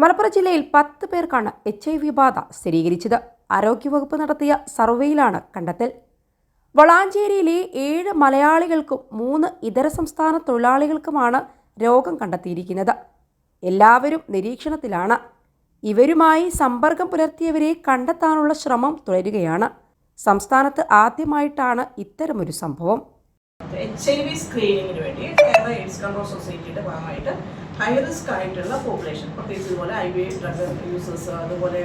മലപ്പുറം ജില്ലയിൽ പത്ത് പേർക്കാണ് എച്ച് ഐ വി ബാധ സ്ഥിരീകരിച്ചത്. ആരോഗ്യവകുപ്പ് നടത്തിയ സർവേയിലാണ് കണ്ടെത്തൽ. വളാഞ്ചേരിയിലെ ഏഴ് മലയാളികൾക്കും മൂന്ന് ഇതര സംസ്ഥാന തൊഴിലാളികൾക്കുമാണ് രോഗം കണ്ടെത്തിയിരിക്കുന്നത്. എല്ലാവരും നിരീക്ഷണത്തിലാണ്. ഇവരുമായി സമ്പർക്കം പുലർത്തിയവരെ കണ്ടെത്താനുള്ള ശ്രമം തുടരുകയാണ്. സംസ്ഥാനത്ത് ആദ്യമായിട്ടാണ് ഇത്തരമൊരു സംഭവം. എച്ച് ഐ വി സ്ക്രീനിങ്ങിന് വേണ്ടി കേരള എയ്ഡ്സ് കൺട്രോൾ സൊസൈറ്റിയുടെ ഭാഗമായിട്ട് ഹൈ റിസ്ക് ആയിട്ടുള്ള പോപ്പുലേഷൻ പ്രത്യേകിച്ച് ഇതുപോലെ ഐ വി ഡ്രഗ് യൂസേഴ്സ് അതുപോലെ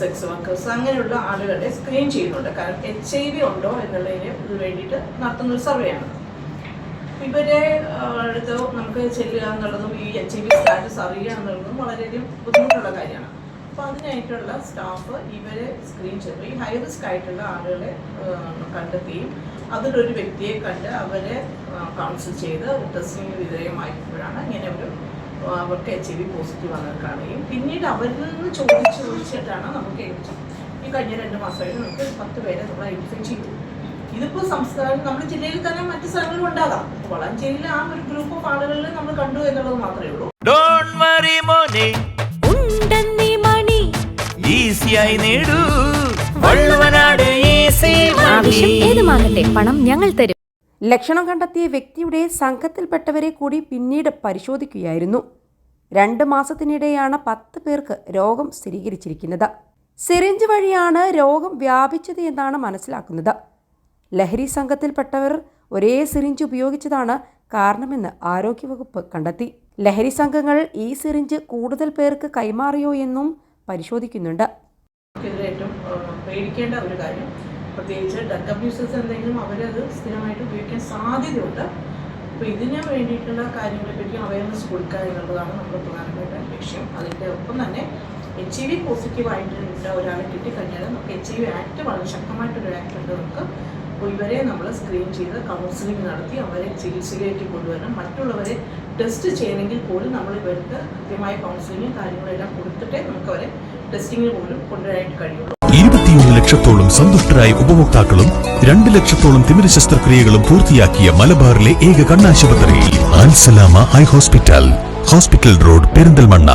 സെക്സ് വർക്കേഴ്സ് അങ്ങനെയുള്ള ആളുകളെ സ്ക്രീൻ ചെയ്യുന്നുണ്ട്. കാരണം എച്ച് ഐ വി ഉണ്ടോ എന്നുള്ളതിന് വേണ്ടിയിട്ട് നടത്തുന്ന ഒരു സർവേയാണ് ഇവരെ അടുത്ത് നമുക്ക് ചെല്ലുക എന്നുള്ളതും ഈ എച്ച് ഐ വി സ്റ്റാറ്റസ് അറിയുക എന്നുള്ളതും വളരെയധികം ബുദ്ധിമുട്ടുള്ള കാര്യമാണ്. അപ്പോൾ അതിനായിട്ടുള്ള സ്റ്റാഫ് ഇവരെ സ്ക്രീൻ ചെയ്തു. ഈ ഹൈ റിസ്ക് ആയിട്ടുള്ള ആളുകളെ കണ്ടെത്തുകയും അതിലൊരു വ്യക്തിയെ കണ്ട് അവരെ കൗൺസിൽ ചെയ്ത് ടെസ്റ്റിന് വിധേയമായപ്പോഴാണ് ഇങ്ങനെ ഒരു അവർക്ക് എച്ച് വി പോസിറ്റീവ് ആണെന്ന് കാണുകയും പിന്നീട് അവരിൽ നിന്ന് ചോദിച്ച് ചോദിച്ചിട്ടാണ് നമുക്ക് ഈ കഴിഞ്ഞ രണ്ട് മാസമായിട്ട് നമുക്ക് പത്ത് പേരെ നമ്മൾ ഐഡന്റിഫൈ ചെയ്തു. ഇതിപ്പോൾ സംസ്ഥാനം നമ്മുടെ ജില്ലയിൽ തന്നെ മറ്റു സ്ഥലങ്ങളും ഉണ്ടാകാം. വളാഞ്ചേരിയിൽ ആ ഒരു ഗ്രൂപ്പ് ഓഫ് ആളുകളിൽ നമ്മൾ കണ്ടു എന്നുള്ളത് മാത്രമേ ഉള്ളൂ. ഈസിയായി നേടൂ. വള്ളുവനാട് ഈസി ആവശ്യം ഏതുമാകട്ടെ പണം ഞങ്ങൾ തരും. ലക്ഷണം കണ്ടെത്തിയ വ്യക്തിയുടെ സംഘത്തിൽപ്പെട്ടവരെ കൂടി പിന്നീട് പരിശോധിക്കുകയായിരുന്നു. രണ്ട് മാസത്തിനിടെയാണ് പത്ത് പേർക്ക് രോഗം സ്ഥിരീകരിച്ചിരിക്കുന്നത്. സിറിഞ്ച് വഴിയാണ് രോഗം വ്യാപിച്ചത് എന്നാണ് മനസ്സിലാക്കുന്നത്. ലഹരി സംഘത്തിൽപ്പെട്ടവർ ഒരേ സിറിഞ്ച് ഉപയോഗിച്ചതാണ് കാരണമെന്ന് ആരോഗ്യവകുപ്പ് കണ്ടെത്തി. ലഹരി സംഘങ്ങൾ ഈ സിറിഞ്ച് കൂടുതൽ പേർക്ക് കൈമാറിയോ എന്നും പരിശോധിക്കുന്നുണ്ട്. ഏറ്റവും പേടിക്കേണ്ട ഒരു കാര്യം. പ്രത്യേകിച്ച് ഡ്രഗ് അബ്യൂസേഴ്സ് എന്തെങ്കിലും അവരത് സ്ഥിരമായിട്ട് ഉപയോഗിക്കാൻ സാധ്യതയുണ്ട്. അപ്പോൾ ഇതിന് വേണ്ടിയിട്ടുള്ള കാര്യങ്ങളെ പറ്റി അവയർനെസ് കൊടുക്കുക എന്നുള്ളതാണ് നമ്മുടെ പ്രധാനപ്പെട്ട ലക്ഷ്യം. അതിന്റെ ഒപ്പം തന്നെ എച്ച് ഐ വി പോസിറ്റീവ് ആയിട്ട് ഒരാളെ കിട്ടിക്കഴിഞ്ഞാൽ നമുക്ക് എച്ച് ഐ വി ആക്ട് വളരെ ശക്തമായിട്ടൊരു ആക്ട് ഉണ്ട് നമുക്ക്. അപ്പോൾ ഇവരെ നമ്മൾ സ്ക്രീൻ ചെയ്ത് കൗൺസിലിംഗ് നടത്തി അവരെ ചികിത്സയിലേക്ക് കൊണ്ടുവരണം. മറ്റുള്ളവരെ ടെസ്റ്റ് ചെയ്യണമെങ്കിൽ പോലും നമ്മൾ ഇവർക്ക് കൃത്യമായ കൗൺസിലിങ്ങും കാര്യങ്ങളെല്ലാം കൊടുത്തിട്ടേ നമുക്ക് അവരെ ടെസ്റ്റിങ്ങിന് പോലും കൊണ്ടുവരാനായിട്ട് കഴിയുള്ളൂ. ഇരുപത്തിയൊന്ന് ലക്ഷത്തോളം സന്തുഷ്ടരായ ഉപഭോക്താക്കളും രണ്ട് ലക്ഷത്തോളം തിമിര ശസ്ത്രക്രിയകളും പൂർത്തിയാക്കിയ മലബാറിലെ ഏക കണ്ണാശുപത്രി ആൻസലാമ eye hospital. Hospital road Perinthalmanna.